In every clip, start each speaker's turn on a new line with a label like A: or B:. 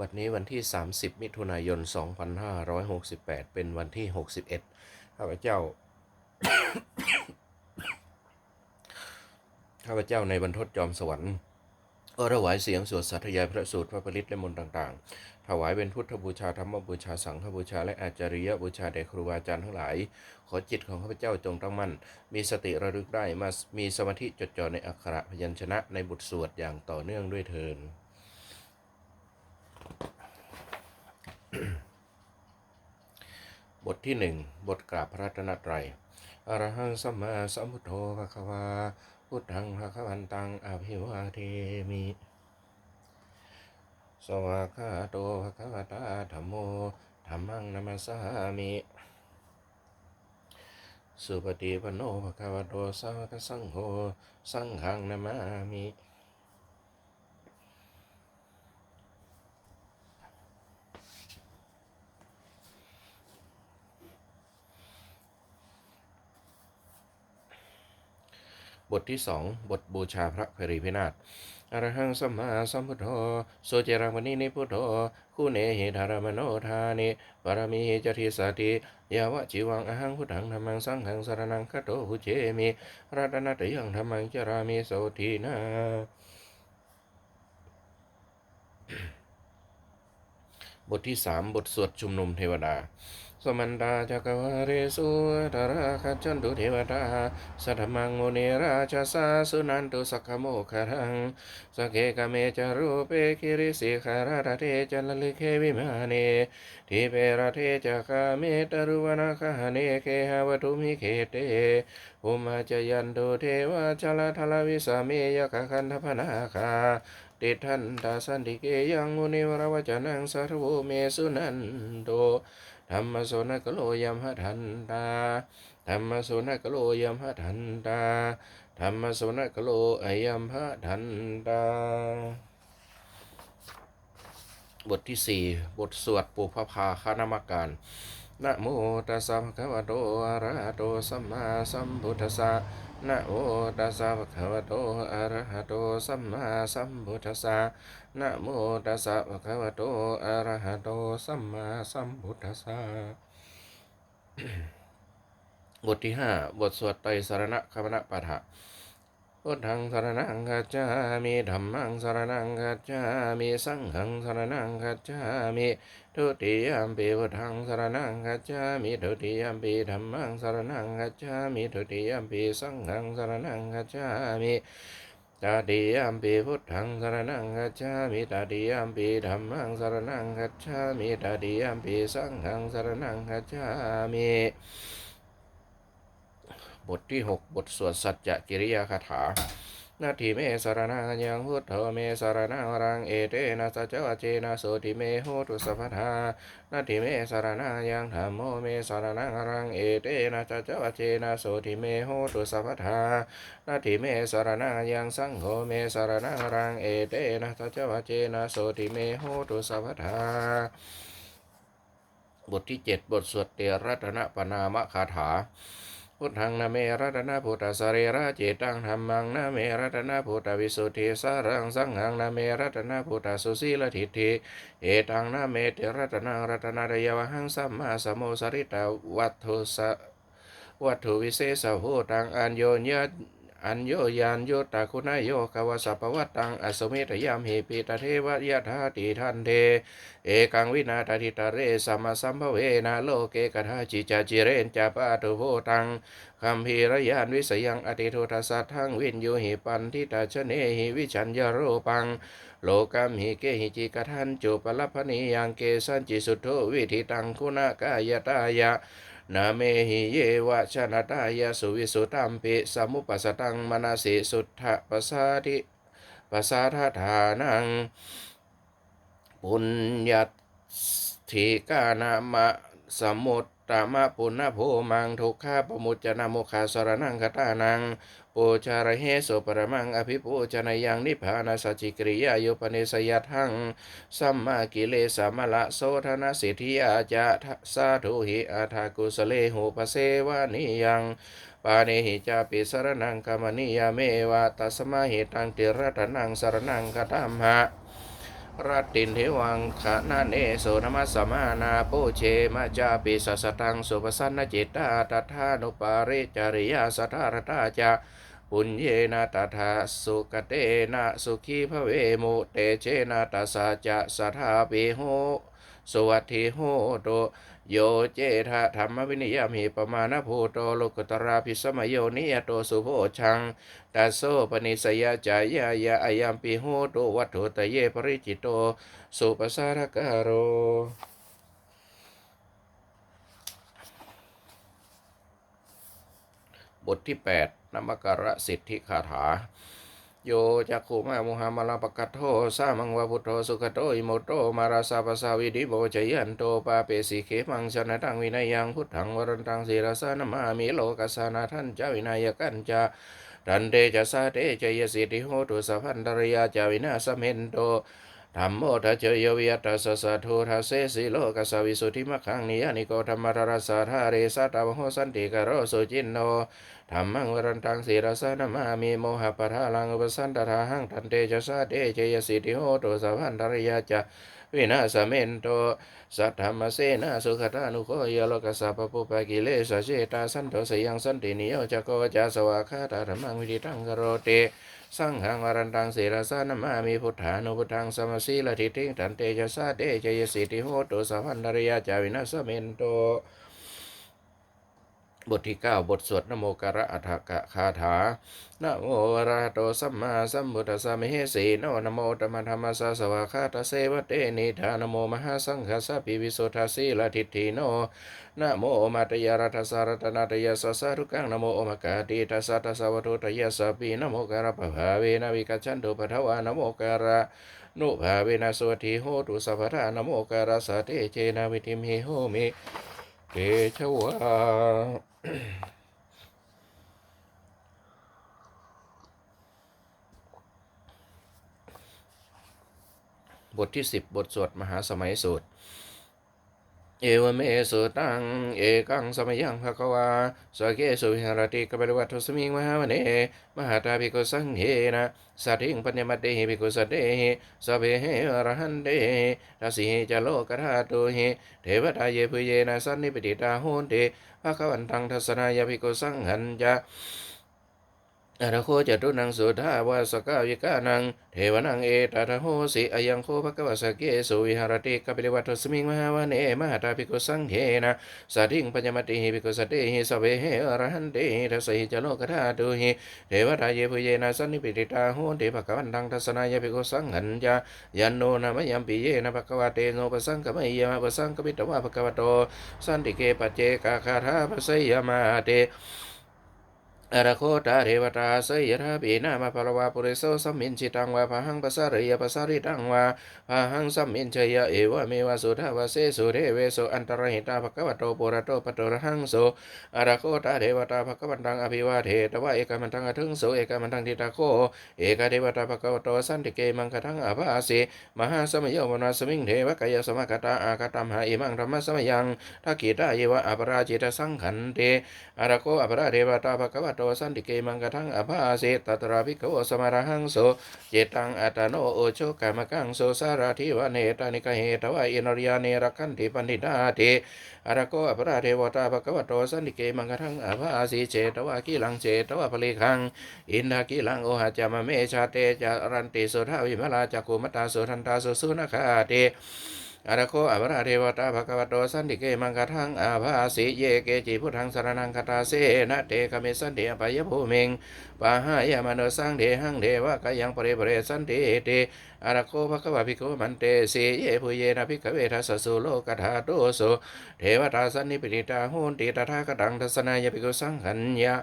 A: บัดนี้วันที่ 30 มิถุนายน 2568 เป็นวันที่ 61 ข้าพเจ้า ข้าพเจ้าในบรรทดจอมสวรรค์ก็ถวายเสียงสวดสัตยายพระสูตรพระปริตและมนต์ต่าง ๆ ถวายเป็นพุทธบูชาธรรมบูชาสังฆบูชาและอาจาริยบูชาแด่ครูบาอาจารย์ทั้งหลาย ขอจิตของข้าพเจ้าจงตั้งมั่น มีสติระลึกได้มามีสมาธิจดจ่อในอักขระพยัญชนะในบทสวดอย่างต่อเนื่องด้วยเทิน บทที่หนึ่งบทกราบพระรัตนตรัยอรหังสัมมาสัมพุทโธภะคะวาพุทธังภะคะวันตังอภิวาเทมิ สวากขาโตภะคะวตาธัมโมธัมมังนัมสสามิ สุปฏิปโนภะคะวโตสาวกสังโฆ สังฆังนามามิ บทที่สองบทบูชาพระเพริพินาศอรหังสัมมาสัมพุทโธโสเจรังวนินิพุทโธคู่เนหิธารมโนทานิปรมีจทิสติยาวะจิวังอหังพุทธังธรรมังสังฆังสารนังคโตหุเจมิรัตนตยังธรรมังจรามิโสทีนาบทที่สามบทสวดชุมนุมเทวดา สมันตาจักวาเรสุตระคัจจันตุเทวดาสัทมังโมเนราชาสาสุนันตุสักขโมคารังสกเกกเมจารูเปคิริสิขาราเทจัลลิเควิมาเนทิเปราเทจักาเมตรุวนาคาเนเคหาวตุมิเคเตอุมาจยันตุเทวาจลทลวิสาเมยกคันทพนาคาติทันตาสันติเกยังมุนิวรวจนังสารวเมสุนันโต ธรรมโสนกโลยัมหทันตาธรรมโสนกโลยัมหทันตาธรรมโสนกโลอยัมหทันตา บทที่สี่บทสวดปุพพาคานามการนะโมตัสสะภะคะวะโตอะระหะโตสัมมาสัมพุทธัสสะ นะโมตัสสะภะคะวะโตอะระหะโตสัมมาสัมพุทธัสสะนะโมตัสสะภะคะวะโตอะระหะโตสัมมาสัมพุทธัสสะบทที่ห้าบทสวดไตรสรณะคมณปาฐะ พุทธังสรณังคัจฉามิธัมมังสรณังคัจฉามิสังฆังสรณังคัจฉามิทุติยมปีพุทธังสรณังคัจฉามิทุติยมปีธัมมังสรณังคัจฉามิทุติยมปีสังฆังสรณังคัจฉามิตาติยมปีพุทธังสรณังคัจฉามิตาติยมปีธัมมังสรณังคัจฉามิตาติยมปีสังฆังสรณังคัจฉามิ บทที่ 6 บทสวดสัจจกิริยาคาถานาทีเมสารนังยังพุทโธเมสารนังรังเอเตนะสัจวเจนะโสติเมโหตุสัพพานาทีเมสารนังยังธรรมโมเมสารนังรังเอเตนะสัจวเจนะโสติเมโหตุสัพพานาทีเมสารนังยังสังโฆเมสารนังรังเอเตนะสัจวเจนะโสติเมโหตุสัพพาบทที่ 7 บทสวดเตรัตนปนามคาถา พุทธังนาเมรัตนาพุทธสรีระเจตังธรรมังนาเมรัตนาพุทธวิสุทธิสารังสังหังนาเมรัตนาพุทธสุสีลทิฏฐิเอตังนาเมติรัตนังรัตนาเดยวหังสัมมาสัมโมสริตาวัตถุสวัตถุวิเศษสหตังอัญโยญญ อัญโยยานโยตาคุณายโยกวสัพวัตตังอสมิตยามหิปิตเทวยะธาติทันเท เอกังวินาทติตาเรสัมมาสัมภเวนะโลเกกทาจิจาจิเรนจาปาตุโพตังคัมภีรยานวิสยังอติโททัสสะทังวินโยหิปันทิตาชเนหิวิชัญญโรปัง โลกัมหิเกหิจิกทันจุปลพนิยังเกสันจิสุทโธวิธิตังคุณากายตายะ นาเมหิเยวะชนะตายาสุวิสุตัมปิสมุปัสสตังมนาสิสุทธะปัสสาธิปัสสาทานังปุญญาธิกานามะสมุต ตมะปุณณโภมังทุกขาปมุจจนะโมคาสรนังคตานังปูชาระเหสุปรมังอภิปูจนยังนิพพานาสัจิกริยายุปนิสยทังสัมมากิเลสมละโสธนสิทธิยาจะสาธุหิอาทากุสเลหุปเสวานิยังปาเนหิจาปิสรนังกามนิยาเมวะตัสมาหิตังติรัตนังสรนังกตัมหะ รัตตินเทวังขะนาเนโสนมัสสมานาโปเชมาจาปิสัสสตังสุปสันนจิตตาตถานุปาริจาริยาสัทธารตาจา ปุญเยนะตถาสุกเตนะสุขีภเวโมเตเชนะตัสสะจะสัทธาปิโหสวัสทิโหโตโยเจทะธรรมวินิยมิปมาณภูโตโลกุตราภิสมโยนิยโตสุโภชังตัสโสปนิสยาจายายาอายัมปิโหตุวัตถุตเยปริจิตโตสุปสารกโรบทที่ 8 นมการะสิทธิคาถาโยจักขุมามุฮัมมลาปะกัตโทสามังวาพุทโธสุขโตอิโมโตมาราสาปสาวิดิโบจยันโตปาเปสิเขมังชนะตังวินัยยังพุทธังวรันตังศีรสานามามิโลกัสสานาท่านเจ้าวินัยกันจาดันเตจะสาเตจยสิทธิโหตุสัพพันตริยาจาวินาสเมนโตธรรมโมทัจเจยวิยตัสสะสะโททัสเสสิโลกัสสวิสุทธิมัคคังนิยานิโกธรรมรรสาธาเรสัตตาวโหสันติกโรสุจินโน ธรรมังวรันตังศีรสานามามิโมหะปะทาลังอุปสันตาหังทันเตจะสาเตเจยสิทธิโหตุสัพพันตรยาจาวินาสเมนโตสัทธรรมเสนาสุขตานุโคยโลกัสสะปปุปะกิเลสะเจตาสันโตสยังสันตินิโยจะโกจาสวาคาตาธรรมังวิธิตังกโรเตสังฆังวรันตังศีรสานามามีพุทธานุพุทธังสมสีลทิทิงตันเตจสาเตเจยสิทธิโหตุสัพพันธริยาจาวินาสเมนโต บทที่ 9 บทสวดนโมกระอัฏฐกะคาถานโมราโตสัมมาสัมพุทธัสสะมิเหสีโนนโมตมะธรรมสสะสวาคาตเสวะเตนิธานโมมหาสังฆสสะปิวิสุทธาสีลทิฏฐิโนนโมมาตยารัตสารตนาตยาสสารุกังนโมโอมกาติทัสสะทัสสะวะโตตยาสปีนโมกระปะภาเวนะวิกัจฉันตุปะทวานโมกระนุภาเวนะสวัสทิโหตุสัพพะทานโมกระสะเตเจนะวิทิมหิโหมิ เตชวาบทที่10บทสวดมหาสมัยสูตร เอวเมสุตัง เอกังสมยังภะคะวาสเกสุวิหารติกบริวัตถุสมิงมหาวเนมหาตาภิกขุสังเฮนะสัตถิงปัญญมัตเตหิภิกขุสัตเตหิสเพเหอรหันเตทัสสิจะโลกธาตุหิเทวตาเยพุเยนะสันนิปติตาโหนเตภะคะวันตังทัสนายภิกขุสังหันจะ อระโคจตุนังสุธาวาสกาวิกานังเทวนังเอตตะโหสิอยังโคภะควะสเกสุวิหารติกปิริวัตสมิงมหาวเนมหาตาภิกขุสังเขนะสัติงปัญญมติหิภิกขุสตเตหิสเพเหอรหันเตทัสหิจโลกธาตุหิเทวตาเยพุเยนะสันนิปิติตาโหติภะคะวันตังทัสนายภิกขุสังหันจายันโนนะมะยัมปิเยนะภะควะเตโนปสังกมะยะมะปสังกปิตวะภะควโตสันติเกปัจเจกาคาถาปะสยมาเต อรโคตาเทวตาเสยทาปีนามาภรวาปุริโสสัมมินชิตังวาพหังปัสาริยปัสาริตังวาพหังสัมมินชยเอวะเมวะสุทาวเสสุเทเวโสอันตรหิตาภควโตปุระโตปโตระหังโสอรโคตาเทวตาภควันตังอภิวาเทตวะเอกมันตังอทึงโสเอกมันตังทิตาโคเอกเทวตาภควโตสันติเกมังคทังอภาสีมหาสมโยมนาสมิงเทวกายสมคตาอาคตัมหาอิมังธรรมสมยังทักขิตาเยวะอปราจิตสังขันเตอรโคอปราเทวตาภควโตสันติเกมังกทังอภาเสตตราภิกขวสมารหังโสเจตังอัตโนโอโชกามกังโสสารทิวเนตานิกเหตวะอินริยาเนรคันติปันิดาเตอรโคอปราเทวตาภควโตสันติเกมังกทังอภาสีเจตวะกิลังเจตวะพลิคังอินทกิลังโอหะจามะเมชาเตจารันติโสทาวิมลาจักขุมตาโสทันตาโสสุนคาเต อรโคอภระเทวตาภะคะวะโตสันติเกมังกะทังอาภาสิเยเกจิพุทธังสรนังคตาเสนะเตกะเมสันเดอปยภูมิงปาหายามโนสังเดหังเดวะกายังปริปเรสันเดเตอรโคภควะภิกขุมันเตสีเยปุเยนะภิกขเวทัสสุโลกธาโตโสเทวตาสันนิปิติตาโหนติตถาคตังทัสนายภิกขุสังขันยะ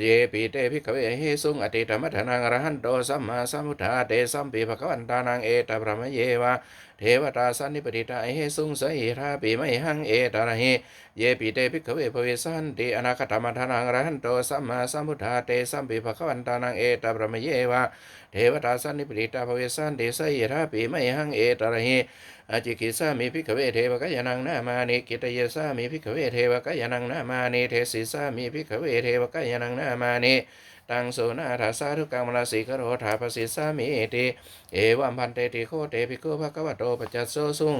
A: เยปิเตภิกขเวเฮสุงอติธรรมทนังอรหันโตสัมมาสัมพุทธาเตสัมปีภควันตานังเอตพระมเยวะเทวตาสันนิปติตาเฮสุงสหิราปิไมหังเอตระหิ เยปิเตภิกขเวภเวสันติอนาคตมัทานังรหันโตสัมมาสัมพุทธาเตสัมปิภควันตานังเอตพรมเยวะเทวตาสันนิปติตาภเวสันติสยทาปีไม่หังเอตระหิอาจิกิสามิพิกเวเทวกยานังนามานิกิตเยสามิพิกเวเทวกยานังนามานิเทศิสามิพิกเวเทวกยานังนามานิตังโสนาถาสาธุกรรมราสีกโรธาปสิสามิติเอวัมพันเตติโคเตปิโกภะคะวะโตปัจจัสโสสุง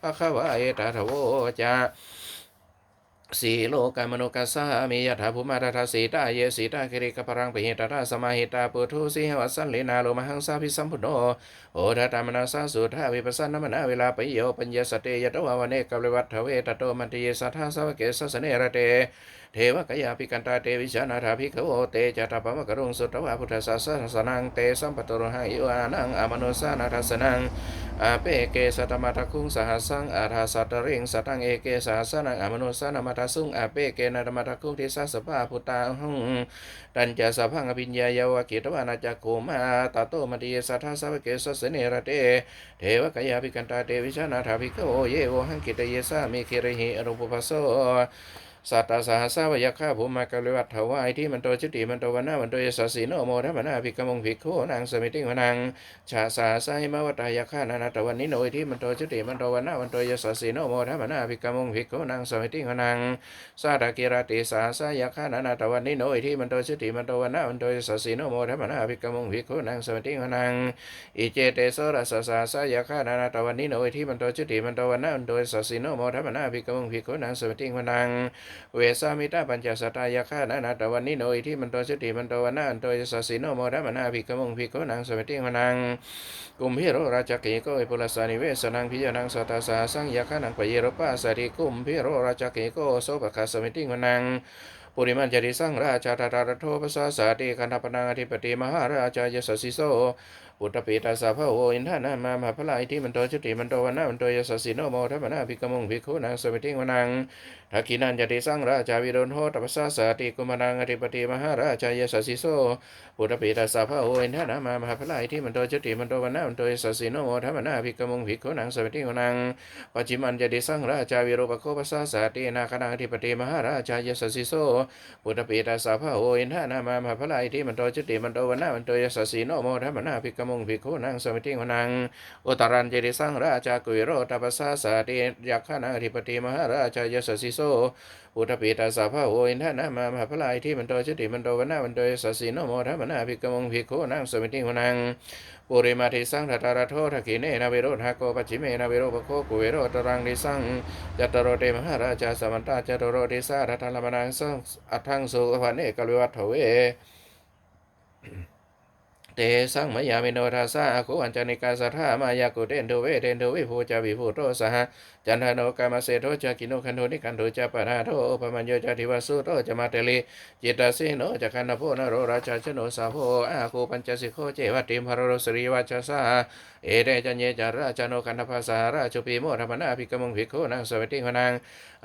A: ภะคะวะเอตถะโวจา สีโลกามนุกัสสามียถาภูมาตถาสีตาเยสีตาคิริกปรังปิหิตตาสมาหิตาปุถุสีหวัสสันลินาโลมหังสาพิสัมพุโนโอทตามนาสาสุทาวิปัสสนามนาเวลาปโยปัญญสเตยตวาวเนกัลวัตถเวตโตมันติยสัทธาสวเกสสเนระเต เทวกยาปิกันตาเตวิชานาถาภิกขโวเตจตปมะกรุงสุตวะพุทธศาสนสนังเตสัมปตโรหะอิวานังอมโนสานาทัสนังอาเปเกสัตมาทคุงสหัสังอาทาสัตริงสตังเอเกสหัสนังอมโนสานามาทสุงอาเปเกนาตมาทคุงทิสัสปะพุตตาหงตัญจสพังอภิญญายาวกิตวานาจักโคมาตาโตมติสัทธาสวเกสสเนระเตเทวกยาปิกันตาเตวิชานาถาภิกขโวเยโวหังกิตเยสามิคิริหิอรูปปัสโส สัตตาสหัสสาวยักข้าภูมากริวัตถวายที่มันโตจิติมันโตวันนามันโตยสสีโนโมทัมนาภิกขมงภิกขุนางสมิติวนังชาสาสายมาวตายักข้านานาตวันนิโนยที่มันโตจิติมันโตวันนามันโตยสสีโนโมทัมนาภิกขมงภิกขุนางสมิติวนังสาตากิรติสาสายักข้านานาตวันนิโนยที่มันโตจิติมันโตวันนามันโตยสสีโนโมทัมนาภิกขมงภิกขุนางสมิติวนังอิเจเตโสรัสสาสายักข้านานาตวันนิโนยที่มันโตจิติมันโตวันนามันโตยสสีโนโมทัมนาภิกขมงภิกขุนางสมิติวนังเวสามิตาปัญจสตายาคานานาตวันนิโนอิที่มันโตสติมันโตวันนาอันโตยสสสิโนโมทัมนาภิกขมงภิกขนังสวัติงวนังกุมพิโรราชกิโกอิปุลสานิเวสนังพิยานังสัตาสาสังยาคานังปเยโรปัสติกุมพิโรราชกิโกโสปะคาสมิติงวนังปุริมันจริสังราชาตาตาโทปสาสาติคันธปนังอธิปติมหาราชายสสิโส ปุตตปีตาสาภโวอินทานามามหาพลายที่มันโตจุติมันโตวันนามันโตยสสิโนโมทัมนาภิกขมงภิกขุนังสมิติงวนังทักขินันจติสังราชาวิโรนโหตปสสาสาติกุมานังอธิปติมหาราชายสสิโสปุตตปีตาสาภโวอินทานามามหาพลายที่มันโตจุติมันโตวันนามันโตยสสิโนโมทัมนาภิกขมงภิกขุนังสมิติงวนังปัจจิมันจติสังราชาวิโรปโคปสสาสาตินาคนังอธิปติมหาราชายสสิโสพุทธปีตาสาภาโหอินทานามามหาพลายที่มันโตจุติมันโตวันนามันโตยสสีโนโมทัมนาภิกขมงภิกขุนังสมิติงวนัง อุตรันเจริสังราชากุยโรตปัสสาสาติยักขานังอธิปติมหาราชายสสิโสพุทธปีตาสาภาโหอินทนามามหาพลายที่มันโตจุติมันโตวันนามันโตยสสีโนโมทัมนาภิกขมงภิกขุนังสมิติงวนังปุริมาทิสังทัตตาระโททักิเนนาเวโรทาโกปัจฉิเมนาเวโรปโคกุเวโรตรังดิสังจัตตโรเตมหาราชาสมันตาจัตตโรเทสาทัตตลมนังสังอัตถังสุขพันเอกลวิวัตถเว เตสังมยามิโนทาสาโคอัญจานิกาสัทธามายากุเตนโทเวเตนโทวิภูจาวิภูโตสหจันทโนกามเสโทจากิโนคันโทนิคันโทจาปนาโทปมัญโยจาทิวาสุโตจมาเตลิจิตตาสิโนจะคันโพนโรราชาชโนสาโพอาโคปัญจสิโคเจวัติมพารโรสรีวัชสาเอเดจัญเยจาราชโนคันธภาสาราชปีโมธรรมนาภิกมงภิกขุนางสวัสดิวนัง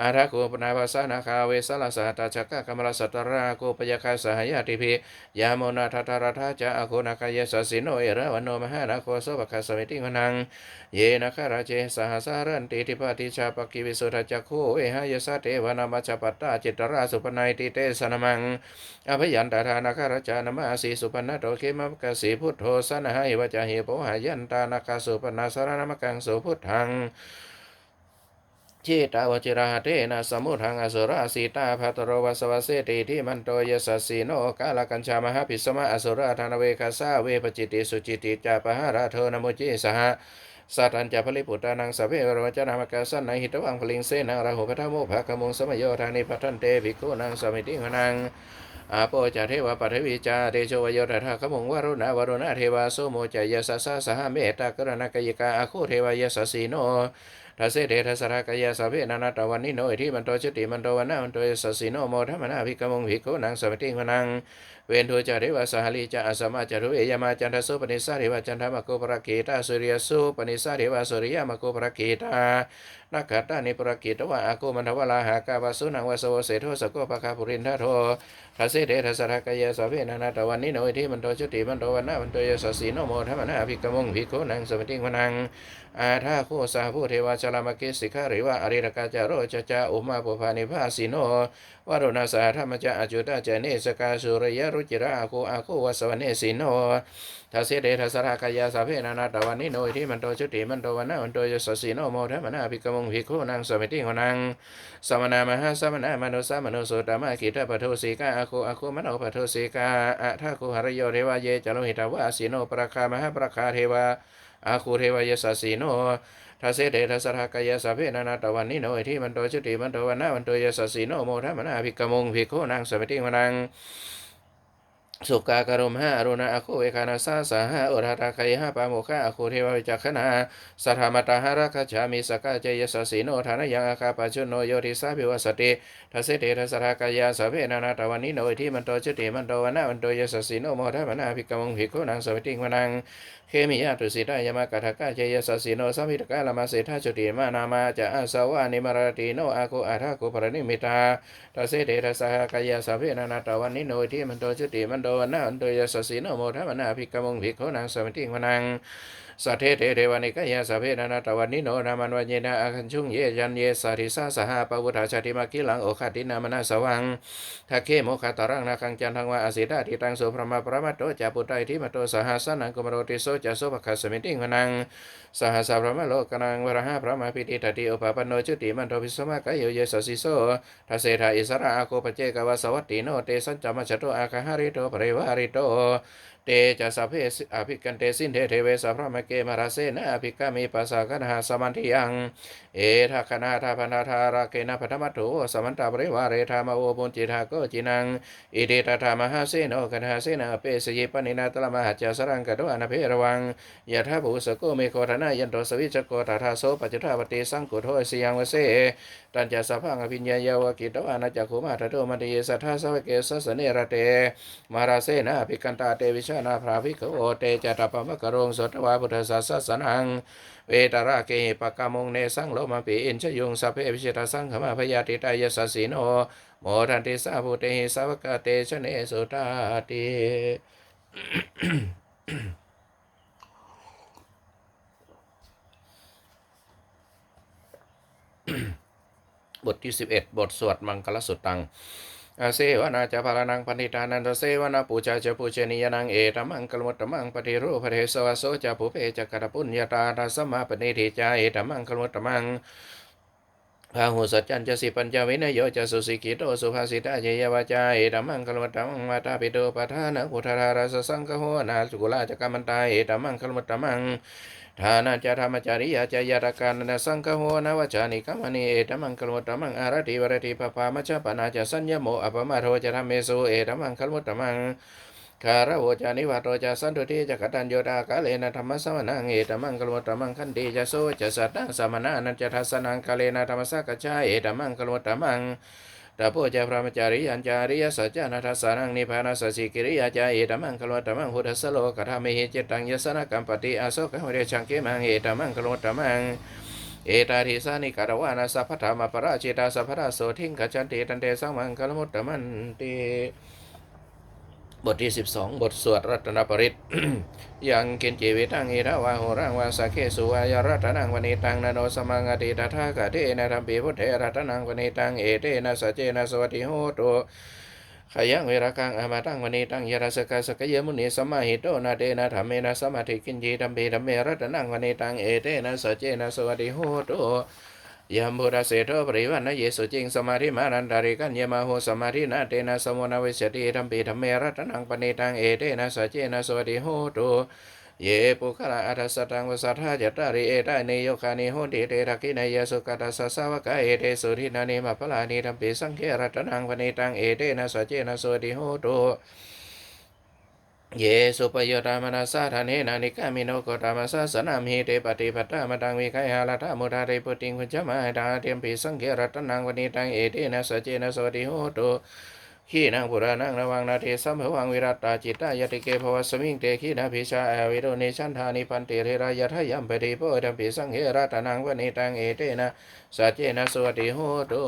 A: อาราโคปนาภาสนาคาเวสลาสาตาจักกะกมลสัตราโกปยาคาสหายาติภิยามนาทัตราธาจาอโคนาคายสสิโนเอระวันโนมหานาโคโสภคาสวัสดิวนัง เยนะคาราเจสหสารันติทิปาติชาปกิวิสุทธจักโคเวหายสเทวนามัจปัตตาจิตราสุปนัยติเตสนมังอภยันตาธานาคาราจานามาสีสุปนนโตเขมกสีพุทโธสนหายวจาหิปหายันตานาคาสุปนาสารนามกังสุพุทธัง ชิตาวจิราเทนะสมุทังอสุราสีตาภัตโรวสวเสติที่มันโตยสัสสีโนกาลกัญชามหาภิสมะอสุราธานเวคาสาเวปจิติสุจิติจาปหาราโทนโมจิสหะสัตัญจะพลิปุตตานังสเวรวจนามกาสันในหิตวังพลิงเสนังราหุพัทธโมภะกมุงสมโยธานิพัทันเตภิกขุนังสมิติงนังอาโปจาเทวปัทวิจาเตโชวโยตถาขมงวรุณาวรุณาเทวาโสโมจายสัสสะสหเมตตากรณกยิกาอาโคเทวายสัสสีโน ทัสเสเดทัสระกายสัพเพนานาตวันนิโนอิทิมันโตชิติมันโตวันนามันโตสัสสีโนโมทัมนาภิกขมงภิกขุนังสัมปติงนัง เวนโทจาเทวาสหลีจาอสมาจารุเอยมาจันทสุปนิสาเทวาจันทมโกปรกีตาสุริยสุปนิสาเทวาสุริยมโกปรกีตานักขัตตานิปรกิตวะอากุมันทวลาหากาวาสุนังวาสวเสโทสโกปะคาปุรินทโททัสเสเดทัสสะกายสเพนานาตวันนิโนอิทิมันโตจุติมันโตวันนามันโตยสสีโนโมทัมนาภิกมงภิกขุนังสมติงนังอาทาโคสาภูเทวาจลามเกสิกขาริวะอริรกาจาโรจจาอุมาปุพานิภาสิโนวารุณาสาธรรมจาอจุตาเจเนสกาสุริยโรรุจิระอาคูอาคูวสวเนสินโนทัสเสเดทัสรากายาสาเพนานาตวันนิโนอิทิมันโตชุติมันโตวันนามันโตยสสีโนโมทัมนาภิกขมงภิกขุนางสมิติหนางสมนามหาสมนามโนสามโนสุตตมะกิตาปทุสีกาอาคูอาคูมโนปทุสีกาอะทาคูหรโยเทวาเยจโลหิตาวาสีโนปราคามหาปราคาเทวาอาคูเทวายสสีโนทัสเสเดทัสสะกายาสาเพนานาตวันนิโนอิทิมันโตชุติมันโตวันนามันโตยสสีโนโมทัมนาภิกขมงภิกขุนางสมิติหนาง สุกากรมหาอรุณาอโคเวคานาสาสาหาอุราตาคายหาปาโมคะอโคเทววิจักขณาสัทธามาตาหารักขจามิสกาเจยสสีโนฐานยังอาคาปจุโนโยติสาภิวสติทัสเสตทัสสะกายาสเพนานาตวันนิโนอิทิมันโตชุติมันโตวันนามันโตยสสีโนโมทัมนาภิกขมงภิกขุนางสมิติโหนางเคมิยาตุสิตายามากาทกาเจยสสิโนสัมพิตกาลมาเสทาจุติมานามาจะอาสาวานิมารติโนอาคุอาทาคุปรนิมิตาตาเสเดทัสสะกายาสเพนานาตวันนิโนที่มันโตจุติมันโดนะอันโดยสสิโนโมทัมนาภิกขมุงภิกขุนังสมิติวนัง สัทเทเทเทวานิกายาสาเพนานาตวันนิโนนามันวันเยนาอาคันชุงเยยันเยสาริสาสหาปวุฒาชาติมากิลังโอคาตินามนาสวังทักเคโมคาตารังนาคังจันทังวาอาศิตาทิตังโสพระมาประมัตโตจาปุตไตทิมาโตสหัสนังกุมโรติโสจะโสภคัสสมิติงวนังสหัสพระมโลกนังวรหะพระมาปิติตติโอปปนโนจุติมันโตพิสมากายโยเยสสิโสทัสเสทาอิสระอาโคปเจกวาสวัตติโนเตสัจจมัจจโตอาคาหาริโตปริวาริโต เตจะสัพเพสอภิกันเตสินเทเทเวสัพพระมเกมาราเสนะอภิกามิปัสสะกันหาสมันทิยัง เอทาคณาทาพนาทาราเกนะพัทมัตโถสมันตาปริวาเรธามาโอปุญจิทาโกจินัง อิเดตถามหาเสโนกันหาเสนาเปสยิปนินาตละมหัจจสรังกะโดอนาเพระวังยะทาภูสโกเมโคทนายันโตสวิจโกตถาโสปัจจุทาปฏิสังกุโทสิยังวเสตัญจสพังอภิญญายาวกิตวานาจักขุมาทโตมติสัทธาสวเกสสเนระเตมาราเสนาภิกันตาเตวิชานาพราภิกขโอเตจตปะมะกะโรงสตวาพุทธศาสสนัง เวตาราเกหิปะกามงเนสังโลมาปีอินชยุงสัพเพวิชิตาสังขมาพยาติตายสสีโนโมทันติสาภูเตหิสาวกาเตชะเนสุตาติบทที่ 11 บทสวดมังคลสุตัง อาเสวนาจะพารานังปณิตานันตเสวนาปูจาจะปูเจนียนังเอตมังกลมุตตมังปฏิรูปเทสวะโสจะภูเพจะกระปุญญาตาทัสมาปณิทิจาเอตมังกลมุตตมังพาหุสัจจันจะสิปัญจวินโยจะสุสิกิโตสุภาสิตาเจยวาจาเอตมังกลมตตมังมาตาปิโตปะทานะพุทธาราสสังคโหนาสุกุลาจะกรมันตาเอตมังกลมุตตมัง ทานาจาธรรมจาริยาจายตการนสังคโหนวจานิกามณีเอตมังคลมุตตมังอารติวรติปปามัชปนาจสัญญโมอปมาโทจธรรมเมสุเอตมังคลมุตตมังคาระโวจานิวัตโตจะสันตุติจะกตัญโยตากาเลนะธรรมสวนังเอตมังคลมุตมังคันติจะโสจะสัตตังสมนานันจะทัสนังกาเลนะธรรมสักกจายเอตมังคลมุตตมัง ตาโพจาพระมจาริยันจาริยสัจจานัทสานังนิพพานาสสิกิริยาจาเอตมังคลวตมังพุทธสโลกธรรมิหิจตังยสนกัมปติอาโสกหเรชังเกมังเอตมังคลวตมังเอตาทิสานิการวานาสัพพธรรมปราชิตาสัพพราโสทิงขจจันติตันเตสังมังคลมุตตมันติ บทที่ 12 บทสวดรัตนปริตยังกินจีวิตังอิระวาโหรังวาสกเคสุวายรัตนังวนิตังนโนสมังอติตถากะเทนะธรรมปีพุทเทรัตนังวนิตังเอเตนะสจเจนะสวัสดิโหตุขยังเวรกังอามาตังวนิตังยรัสกาสกยมุนีสมมาหิโตนาเตนะธรรมเมนะสมาธิกินจีธรรมปีธรรมเมรัตนังวนิตังเอเตนะสจเจนะสวัสดิโหตุ ยมบุราเสโทปริวันนะเยสุจิงสมาธิมานันตาริกันยมาโหสมาธินาเตนะสมุนาวิสติธรรมปีธรรมเมรัตนังปณิตังเอเตนะสัจเจนะสวัสดิโหตุเยปุคละอัตสตังวสัทธาจตาริเอตานิโยคานิโหติเตระกินายสุกัตสสาวกะเอเตสุทินานิมาพลานิธรรมปิสังเขรัตนังวนิตังเอเตนะสัจเจนะสวัสดิโหตุ เยสุปโยตามนาสาธเนนานิกามิโนโกตามาสาสนามิเตปฏิปัตตามตังวิคายหาลาธามุทาเรปุติงคุจมาดาเทียมปิสังเขรัตนังวนิตังเอเตนะสเจนะสวัสดิโหตุขีนังปุรานังระวังนาเทสัมภวังวิรัตตาจิตตายติเกภวสมิงเตขีนาภิชาอวิโรเนชันธานิพันเตเรรายทะยัมปฏิโพธัมปิสังเขรัตนังวนิตังเอเตนะสจเจนะสวัสดิโหตุ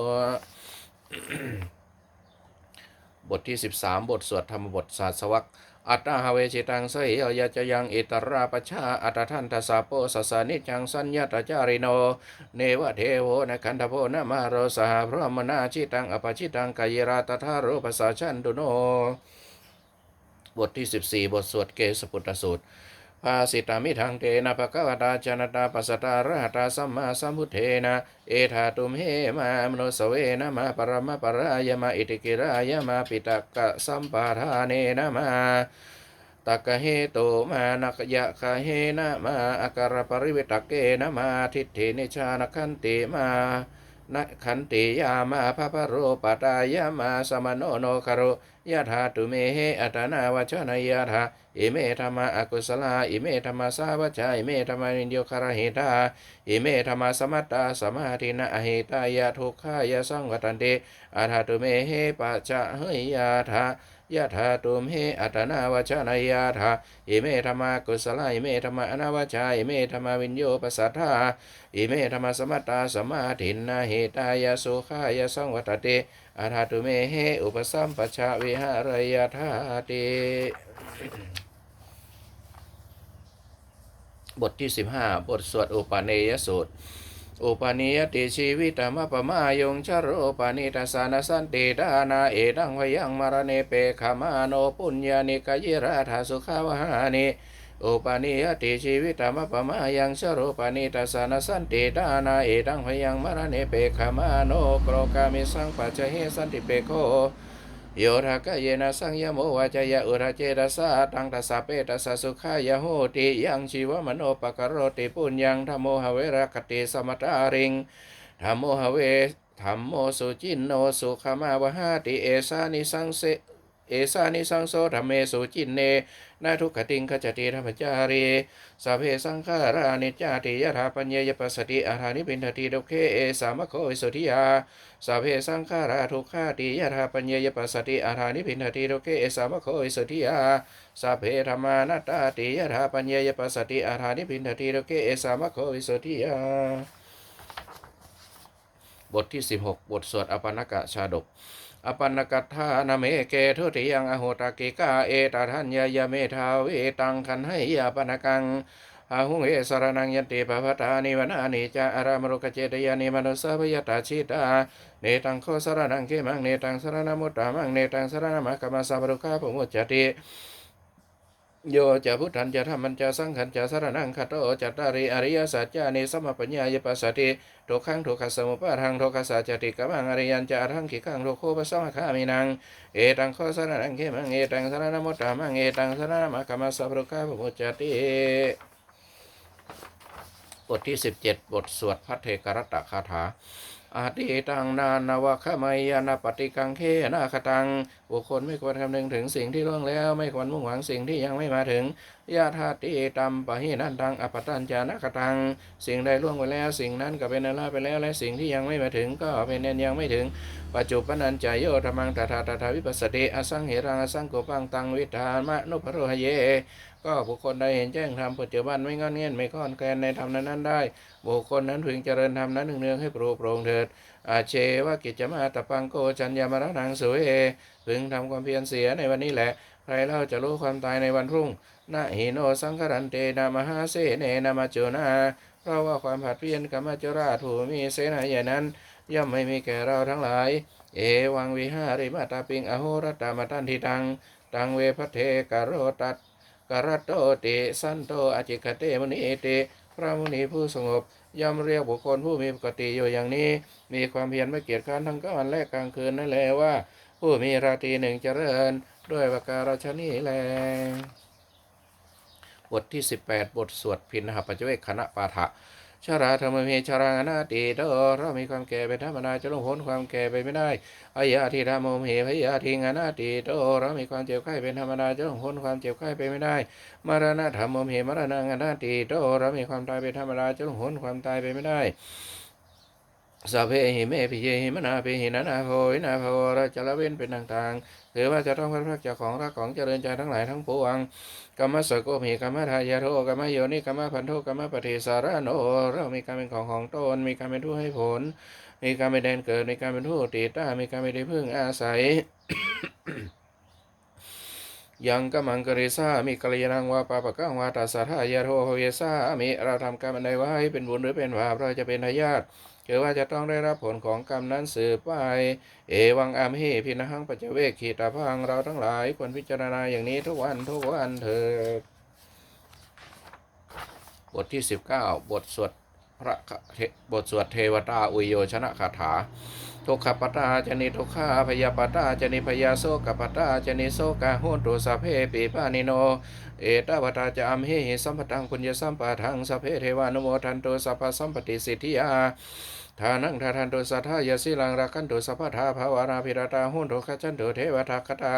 A: บทที่ 13 บทสวดธรรมบทศาสวัก อัตตาหาเวชิตังเสยยะจะยังอิตราปชาอัตทันทสาโปสสานิจังสัญญาตจาริโน เนวะเทโวนะคันธโพนะมาโรสหพระมนาชิตังอปชิตังกายราตถารุปสาชันดุโน บทที่ 14 บทสวดเกสปุตตสูตร ภาสิตามิทังเตนะภะคะวตาจนะตาปัสสตาระหตาสัมมาสัมพุทเทนะเอธาตุมเฮมามโนสเวนะมาปรมะปรายมาอิติกิรายมาปิตกะสัมปาทาเนนะมาตักะเฮโตมานักยะคะเฮนะมาอาการปริเวตกเกนะมาทิฏฐินิชานคันติมานะขันติยามาภะพะโรปตายามาสมโนโนคารุ ยะธาตุเมเหอัตนาวชนายาธาอิเมธรรมะอกุศลาอิเมธรรมะสาวจาอิเมธรรมะนินโยคารหิตาอิเมธรรมะสมัตตาสมาธินะอหิตายะทุกขายะสังวัตันติอาธาตุเมเหปะจจะเฮยาธา ยะธาตุมเหอัตนาวชานายาธาอิเมธรรมะกุศลาอิเมธรรมะอนาวจาอิเมธรรมะวินโยปัสสัทธาอิเมธรรมสมัตตาสมาธินนาเหตายาสุขายาสังวัตติอาธาตุเมเหอุปสัมปชาวิหารยธาติบทที่ 15 บทสวดอุปาเนยสูตร อุปนิยติชีวิตมะปะมายงชโรปนิตาสานสันติดานาเอดังวยังมารเนเปขมาโนปุญญานิกยิราธาสุขาวหานิอุปนิยติชีวิตมะปะมายังชโรปนิตาสานสันติดานาเอดังพยังมารเนเปขมาโนโกรกามิสังปัจจเหสันติเปโค โยรากเยนะสังยโมวาจยะอุระเจรสาตังตัสสะเปตัสสะสุขายโหติยังชีวมโนปกรโรติปุญญังธรรมโมหเวรคติสมตาริงธรรมโมหเวธรรมโมสุจินโนสุขมาวหาติเอสานิสังเส เอสานิสังโสธรรมเมสุจินเนนาทุกขติงขจติธรรมจารีสัพเพสังขารานิจจาติยถาปัญญยปัสสติอาหานิปินทติโดเคเอสามะโควิสุทิยาสัพเพสังขาราทุกขาติยถาปัญญยปัสสติอาหานิปินทติโดเคเอสามะโควิสุทิยาสัพเพธรรมานัตตาติยถาปัญญยปัสสติอาหานิปินทติโดเคเอสามะโควิสุทิยาบทที่ 16 บทสวดอปนกะชาดก อปันนกัตถานเมเกทุติยังอโหตกิกาเอตทัญญายเมทาเวตังคันให้ยาปนกังอาหุงเอสรนังยันติปะพะตานิวนานิจาอารามรุกเจตยานิมนุสาพยตาชิตาเนตังโคสรนังเกมังเนตังสรนมุตตามังเนตังสรณมะกมาสาปรุกาภมุจจติ โยจะพุทธันจะธรรมันจะสังขันจะสารนังคตโตจัตตาริอริยสัจจานิสัมปัญญายปัสสติทุกขังทุกขสมุปาทังทุกขสัจติกมังอริยันจะอรังขิขังทุกโคปะสังฆามินังเอตังโคสรนังเขมังเอตังสารณมุตตามังเอตังสารณมะกมะสัพพะกาภมุจจติบทที่ 17 บทสวดพัทเทกรัตตคาถา อาติตังนานาวะขมายานาปฏิกังเคนาคตัง บุคคลไม่ควรคำนึงถึงสิ่งที่ล่วงแล้ว ไม่ควรมุ่งหวังสิ่งที่ยังไม่มาถึงยาธาติตัมปะหินันตังอปตัญจานาคตัง สิ่งใดล่วงไปแล้ว สิ่งนั้นก็เป็นอลาไปแล้ว และสิ่งที่ยังไม่มาถึงก็เป็นอันยังไม่ถึงปัจจุบันนันจายโยธรรมังตถาตถาวิปัสสติอสังเหรังอสังโกปังตังวิธามะนุภโรหเย ก็บุคคลใดเห็นแจ้งธรรมปัจจุบันไม่งอนเงียนไม่ค้อนแคลนในธรรมนั้นได้ บุคคลนั้นพึงเจริญธรรมนั้นเนืองๆให้โปรโปร่งเถิด อาเชวะกิจจมาตปังโกจัญญามรณังสุเอ พึงทำความเพียรเสียในวันนี้แหละ ใครเล่าจะรู้ความตายในวันพรุ่งนาหิโนสังครันเตนามหาเสเนนามาโจนาเพราะว่าความผัดเพี้ยนกรรมจราถูมีเสนาใหญ่นั้น ย่อมไม่มีแก่เราทั้งหลาย เอวังวิหาริมาตาปิงอโหรตามาตันทิตัง ตังเวพเทกโรตัต กรตโตติสันโตอจิกเตมุนีติพระมุนีผู้สงบย่อมเรียกบุคคลผู้มีปกติอยู่อย่างนี้ มีความเพียรไม่เกียจคร้านทั้งกลางวันและกลางคืนนั่นแหละว่า ผู้มีราตรีหนึ่งเจริญ ด้วยประการชนี้แลบทที่ 18 บทสวดพินหปัจเจเวกคณะปาฐะ ชาราธรรมเมชารังอนาติโตเรามีความแก่เป็นธรรมดาจะลงพ้นความแก่ไปไม่ได้อายาทิธรรมโมเหพยาทิงอนาติโตเรามีความเจ็บไข้เป็นธรรมดาจะลงพ้นความเจ็บไข้ไปไม่ได้ มรณะธรรมโมเหมรณังอนาติโตเรามีความตายเป็นธรรมดาจะลงพ้นความตายไปไม่ได้สัพเพหิเมพิเยหิมนาปิหินานาโภวินาโภเราจะละเว้นเป็นต่างๆ ถือว่าจะต้องพระพรกจากของรักของเจริญใจทั้งหลายทั้งปวงกรรมสกโกมีกรรมทายาโทกรรมโยนิกรรมพันโทกรรมปฏิสารโนเรามีการเป็นของของตนมีการเป็นผู้ให้ผล มีการเป็นแดนเกิดมีการเป็นผู้ติดต้ามีการเป็นที่พึ่งอาศัย ยังกมังกริสามีกัลยาณังวาปาปะกังวาตัสสะทายาโทโหเยสามิเราทำกรรมอันใดไว้เป็นบุญหรือเป็นบาปเราจะเป็นทายาทคือว่าจะต้องได้รับผลของกรรมนั้นสืบไป เอวังอามหิพินหังปัจเจเวกขีตาพังเราทั้งหลายควรพิจารณาอย่างนี้ทุกวันทุกวันเถิดบทที่ 19 บทสวด พระบทสวดเทวตาอุโยชนะคาถาทุกขปตาจนิทุกขาพยาปตาจนิพยาโสกปตาจนิโสกาหุนตุสเพปีปานิโน เอตาวตาจะอัมหิสัมปตังปุญญสัมปะทังสเพเทวานุโมทันตุสัพพสัมปติสิทธิยาทานังทาทันตุสัทธายาสิลังรักขันตุสัพพทาภาวนาพิรตาหุนตุขจันตุเทวทักขตา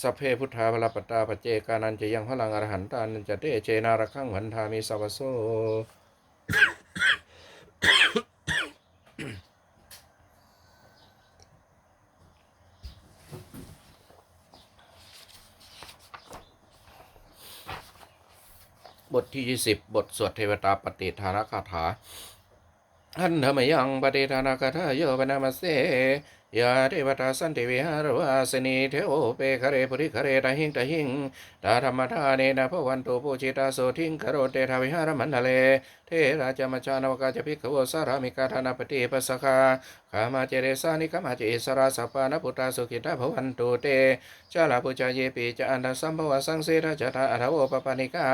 A: สัพเพพุทธาพลปตาปเจกานันจะยังพลังอรหันตานันจะเตเจนารักขังวันทามิสวสโส บทที่20บทสวดเทวตาปฏิทานคาถาอันธรรมยังปฏิทานคาถาโยปนามาเส ยาเทวตาสันติวิหารวาสนีเทโอเปคเรปุริคเรตหิงตหิงตาธรรมทาเนนะพวันตุปูจิตาโสทิงคโรเตทวิหารมันทะเลเทราจมัจจานวกาจพิกขวสารามิกาธนาปฏิปัสสคาขามาเจเรสานิกามาเจอิสราสัปานพุทธาสุขิตาภวันตุเตชาลาปุจาเยปิจาอันตสัมภวสังเสราจตาอัทโวปปานิกา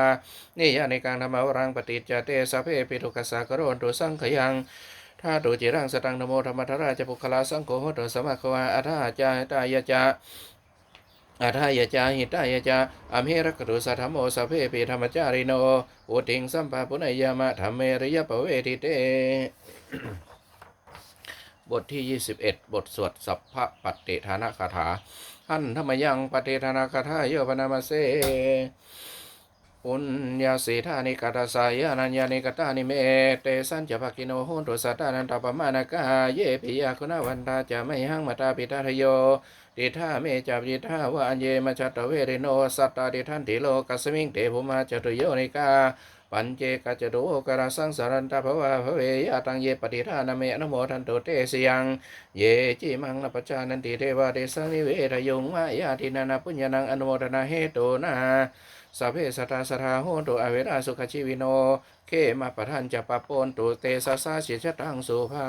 A: นิยานิกังธรรมวรังปฏิจเตสพเพปิทุกขสากโรนตุสังขยัง ถ้าตุจิรังสตังนโมธรรมทราชปุคลาสังโฆโหตุสมะควาอัฏฐาจาตายะจาอัฏฐายะจาหิตายะจาอเมรกตุสัทธโมสเพปิธรรมจาริโนอุติงสัมปะปุณยามะธรรมเมริยปเวทิเต บทที่ 21 บทสวดสัพพะปฏิทานคาถา หันธรรมยังปฏิทานคาถาโยปนามาเส ปุญญาสีธานิกาตสายานัญญานิกตานิเมเตสัญจะภกิโนโหนตุสัตตานันตปมานากาเยปิยาคุณวันตาจะไม่หังมาตาปิตาทโยดิธาเมจับดิธาวาอัญเยมชัตตเวริโนสัตตาดิทันติโลกัสมิงเตภุมาจตุโยนิกาปัญเจกจตุโอกราสังสารันตภวะภเวยาตังเยปฏิทานเมอนโมทันโตเตสยัง เยจิมังนปจานันติเทวาเดสังนิเวทยุงมายาทินานาปุญญานังอนุโมทนาเหตุนา สัพเพสัตาสทาโหนตุอเวราสุขชีวิโน เขมาปะทันจะปะปนตุเตสสาเสียชะตังสุภา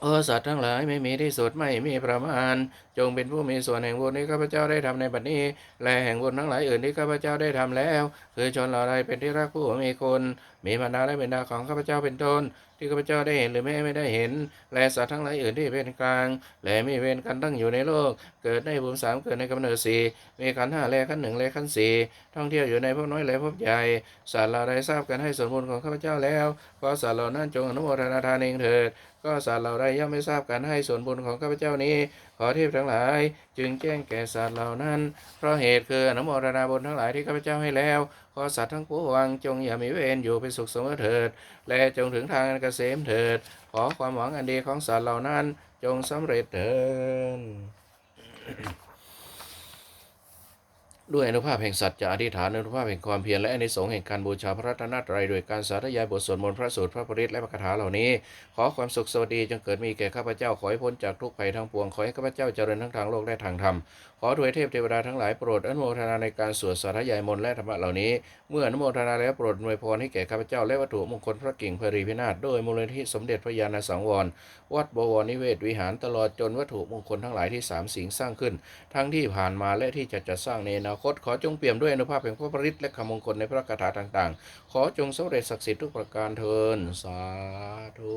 A: โอสัตว์ทั้งหลายไม่มีที่สุดไม่มีประมาณ จงเป็นผู้มีส่วนแห่งบุญที่ข้าพเจ้าได้ทำในบัดนี้ และแห่งบุญทั้งหลายอื่นที่ข้าพเจ้าได้ทำแล้ว คือชนเหล่าใดเป็นที่รักผู้มีคุณมีบรรดาและเป็นดาของข้าพเจ้าเป็นต้นที่ข้าพเจ้าได้เห็นหรือแม้ไม่ได้เห็น และสัตว์ทั้งหลายอื่นที่เป็นกลาง และมีเวรกันตั้งอยู่ในโลก เกิดในภูมิสามเกิดในกำเนิดสี่มีขันห้าแลขันหนึ่งแลขันสี่ท่องเที่ยวอยู่ในภพน้อยและภพใหญ่สัตว์เหล่าใดทราบกันให้ส่วนบุญของข้าพเจ้าแล้วขอสัตว์เหล่านั้นจงอนุโมทนาทานเองเถิด ก็สัตว์เหล่าใดย่อมไม่ทราบการให้ส่วนบุญของข้าพเจ้านี้ ขอเทพทั้งหลาย จึงแจ้งแก่สัตว์เหล่านั้น เพราะเหตุคืออนุโมทนาบุญทั้งหลายที่ข้าพเจ้าให้แล้ว ขอสัตว์ทั้งปวงจงอย่ามีเวรอยู่เป็นสุขเสมอเถิด และจงถึงทางอันเกษมเถิด ขอความหวังอันดีของสัตว์เหล่านั้นจงสำเร็จเถิด ด้วยอนุภาพแห่งสัจจะอธิษฐานอนุภาพแห่งความเพียรและอนิสงส์แห่งการบูชาพระรัตนตรัยโดยการสาธยายบทสวดมนต์พระสูตรพระปริตและพระคาถาเหล่านี้ ขอความสุขสวัสดีจงเกิดมีแก่ข้าพเจ้าขอให้พ้นจากทุกภัยทั้งปวงขอให้ข้าพเจ้าเจริญทั้งทางโลกและทางธรรมขอถวยเทพเทวดาทั้งหลายโปรดอนุโมทนาในการสวดสาธยายมนต์และธรรมะเหล่านี้ เมื่ออนุโมทนาแล้วโปรดอวยพรให้แก่ข้าพเจ้าและวัตถุมงคลพระกิ่งพรีพินาศโดยมูลนิธิสมเด็จพระยาณสังวร วัดบวรนิเวศวิหารตลอดจนวัตถุมงคลทั้งหลายที่สามสิงสร้างขึ้น ทั้งที่ผ่านมาและที่จะจัดสร้างในอนาคตขอจงเปี่ยมด้วยอนุภาพแห่งพระปริตรและคำมงคลในพระคาถาต่างๆ ขอจงสำเร็จศักดิ์สิทธิ์ทุกประการเทินสาธุ